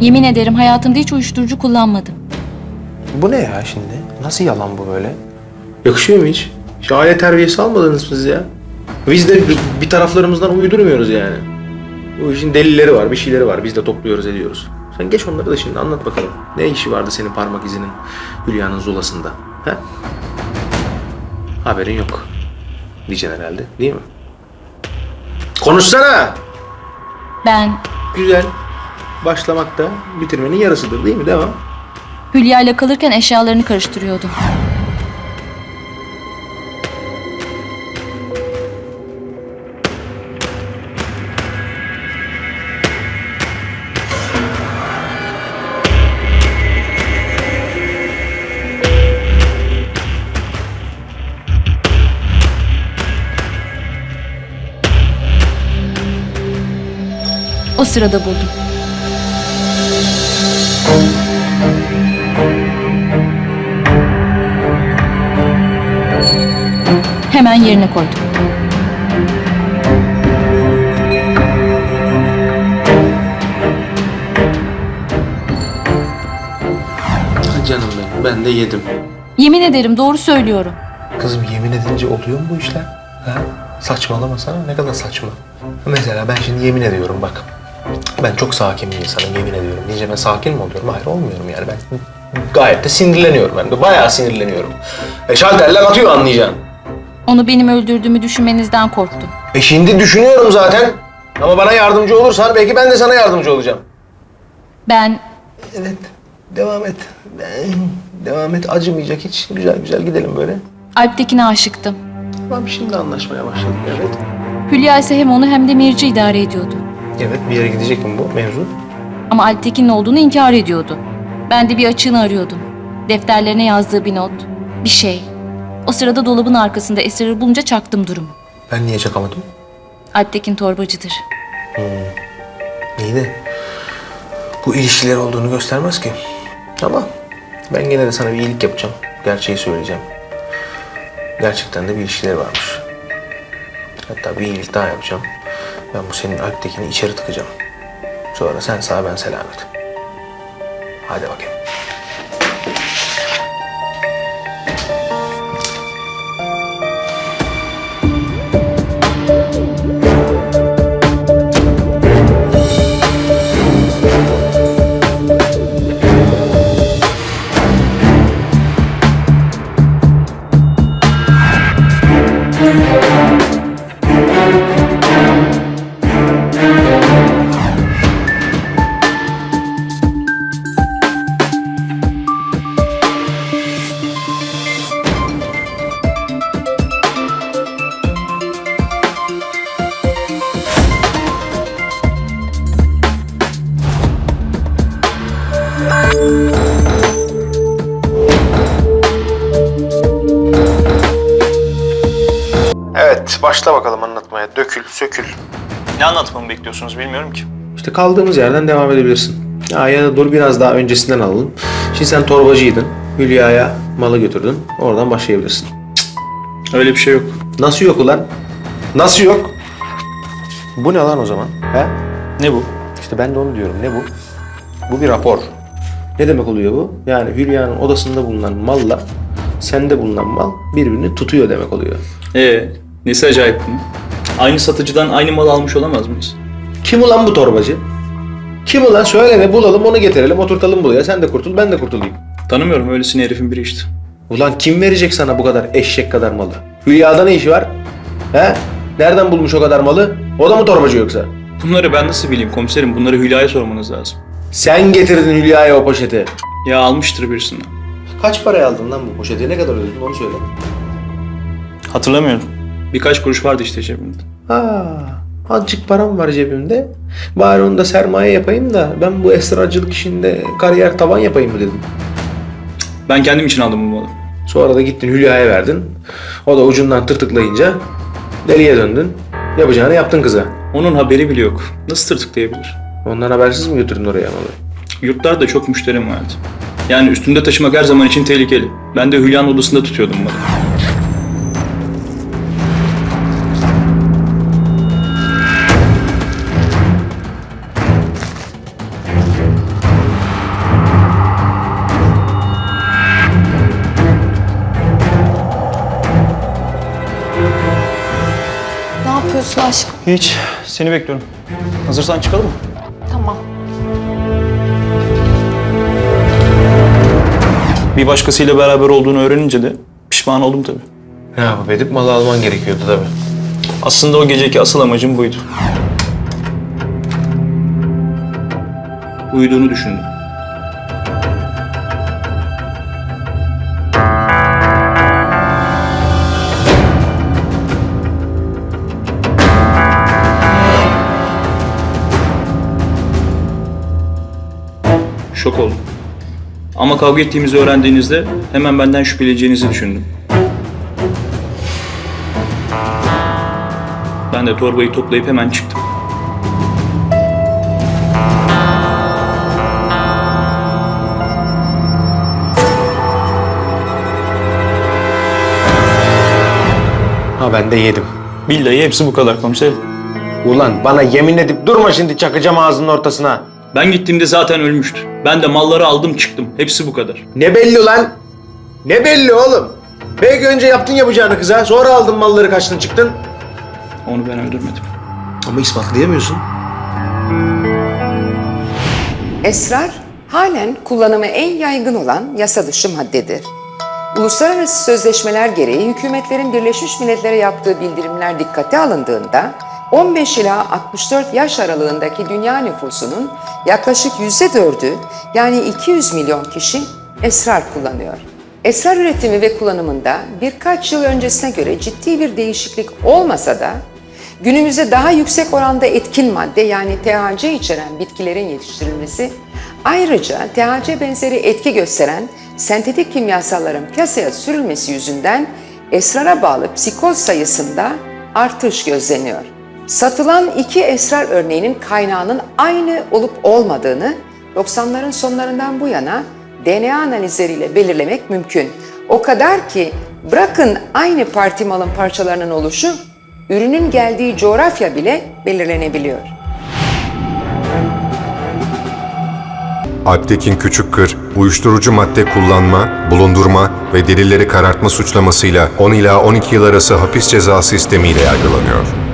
Yemin ederim hayatımda hiç uyuşturucu kullanmadım. Bu ne ya şimdi? Nasıl yalan bu böyle? Yakışıyor mu hiç? Hiç aile terbiyesi almadınız siz ya. Biz de bir- bir taraflarımızdan uydurmuyoruz yani. Bu işin delilleri var, bir şeyleri var. Biz de topluyoruz, ediyoruz. Sen geç onları da şimdi anlat bakalım. Ne işi vardı senin parmak izinin Hülya'nın zulasında? He? Haberin yok. Diyeceksin herhalde, değil mi? Konuşsana! Ben Güzel. Başlamak da bitirmenin yarısıdır değil mi? Devam. Hülya ile kalırken eşyalarını karıştırıyordum. O sırada buldum. Hemen yerine koydum. Canım benim, ben de yedim. Yemin ederim doğru söylüyorum. Kızım yemin edince oluyor mu bu işler? Ha? Saçmalamasana ne kadar saçma. Mesela ben şimdi yemin ediyorum bak. Ben çok sakin bir insanım yemin ediyorum. Diyeceğim ben sakin mi oluyorum? Hayır olmuyorum yani ben gayet de sinirleniyorum ben de bayağı sinirleniyorum. E şalterler atıyor anlayacaksın. Onu benim öldürdüğümü düşünmenizden korktum. E şimdi düşünüyorum zaten. Ama bana yardımcı olursan belki ben de sana yardımcı olacağım. Ben Evet devam et. Devam et acımayacak hiç. Güzel güzel gidelim böyle. Alptekin'e aşıktım. Tamam şimdi anlaşmaya başladık evet. Hülya ise hem onu hem de Meriç'i idare ediyordu. Evet bir yere gidecek mi bu mevzu? Ama Alptekin'in olduğunu inkar ediyordu. Ben de bir açığını arıyordum. Defterlerine yazdığı bir not, bir şey. O sırada dolabın arkasında esiri bulunca çaktım durumu. Ben niye çakamadım? Alptekin torbacıdır. İyi de bu ilişkiler olduğunu göstermez ki. Ama ben gene de sana bir iyilik yapacağım. Gerçeği söyleyeceğim. Gerçekten de bir ilişkileri varmış. Hatta bir iyilik daha yapacağım. Ben bu senin Alp'tekini içeri tıkacağım. Sonra sen sağ ben selamet. Hadi bakayım. Başla bakalım anlatmaya. Dökül, sökül. Ne anlatmamı bekliyorsunuz bilmiyorum ki. İşte kaldığımız yerden devam edebilirsin. Ya, ya da dur biraz daha öncesinden alalım. Şimdi sen torbacıydın. Hülya'ya malı götürdün. Oradan başlayabilirsin. Öyle bir şey yok. Nasıl yok ulan? Nasıl yok? Bu ne lan o zaman? He? Ne bu? İşte ben de onu diyorum. Ne bu? Bu bir rapor. Ne demek oluyor bu? Yani Hülya'nın odasında bulunan malla sende bulunan mal birbirini tutuyor demek oluyor. Ee, nesi acayip bunun? Aynı satıcıdan aynı mal almış olamaz mıyız? Kim ulan bu torbacı? Kim ulan? Söyle de bulalım onu getirelim oturtalım buraya. Sen de kurtul ben de kurtulayım. Tanımıyorum öylesine herifin biri işte. Ulan kim verecek sana bu kadar eşek kadar malı? Hülya'da ne işi var? He? Nereden bulmuş o kadar malı? O da mı torbacı yoksa? Bunları ben nasıl bileyim komiserim? Bunları Hülya'ya sormanız lazım. Sen getirdin Hülya'ya o poşeti. Ya almıştır birisinden. Kaç paraya aldın lan bu poşeti? Ne kadar ödedin onu söyle. Hatırlamıyorum. Birkaç kuruş vardı işte cebimde. Ha, azıcık param var cebimde. Bari onu da sermaye yapayım da ben bu esrarcılık işinde kariyer taban yapayım mı dedim. Ben kendim için aldım bu malı. Sonra da gittin Hülya'ya verdin. O da ucundan tırtıklayınca deliye döndün. Yapacağını yaptın kıza. Onun haberi bile yok. Nasıl tırtıklayabilir? Ondan habersiz mi götürdün oraya malı? Yurtlarda çok müşterim vardı. Yani üstümde taşımak her zaman için tehlikeli. Ben de Hülya'nın odasında tutuyordum malı. Yapıyorsun aşkım? Hiç. Seni bekliyorum. Hazırsan çıkalım mı? Tamam. Bir başkasıyla beraber olduğunu öğrenince de pişman oldum tabii. Ne yapıp edip malı alman gerekiyordu tabii. Aslında o geceki asıl amacım buydu. Uyuduğunu düşündüm. Şok oldum. Ama kavga ettiğimizi öğrendiğinizde hemen benden şüpheleneceğinizi düşündüm. Ben de torbayı toplayıp hemen çıktım. Ha ben de yedim. Billahi hepsi bu kadar komiserim. Ulan bana yemin edip durma şimdi çakacağım ağzının ortasına. Ben gittiğimde zaten ölmüştü. Ben de malları aldım çıktım. Hepsi bu kadar. Ne belli lan? Ne belli oğlum? Belki önce yaptın yapacağını kıza, sonra aldın malları kaçtın çıktın. Onu ben öldürmedim. Ama ispatlayamıyorsun. Esrar halen kullanımı en yaygın olan yasa dışı maddedir. Uluslararası sözleşmeler gereği hükümetlerin Birleşmiş Milletler'e yaptığı bildirimler dikkate alındığında 15 ila 64 yaş aralığındaki dünya nüfusunun yaklaşık %4'ü yani 200 milyon kişi esrar kullanıyor. Esrar üretimi ve kullanımında birkaç yıl öncesine göre ciddi bir değişiklik olmasa da Günümüzde daha yüksek oranda etkin madde yani THC içeren bitkilerin yetiştirilmesi, ayrıca THC benzeri etki gösteren sentetik kimyasalların piyasaya sürülmesi yüzünden esrara bağlı psikoz sayısında artış gözleniyor. Satılan iki esrar örneğinin kaynağının aynı olup olmadığını 90'ların sonlarından bu yana DNA analizleriyle belirlemek mümkün. O kadar ki bırakın aynı parti malın parçalarının oluşu, ürünün geldiği coğrafya bile belirlenebiliyor. Alptekin Küçükkır, uyuşturucu madde kullanma, bulundurma ve delilleri karartma suçlamasıyla 10 ila 12 yıl arası hapis cezası istemiyle yargılanıyor.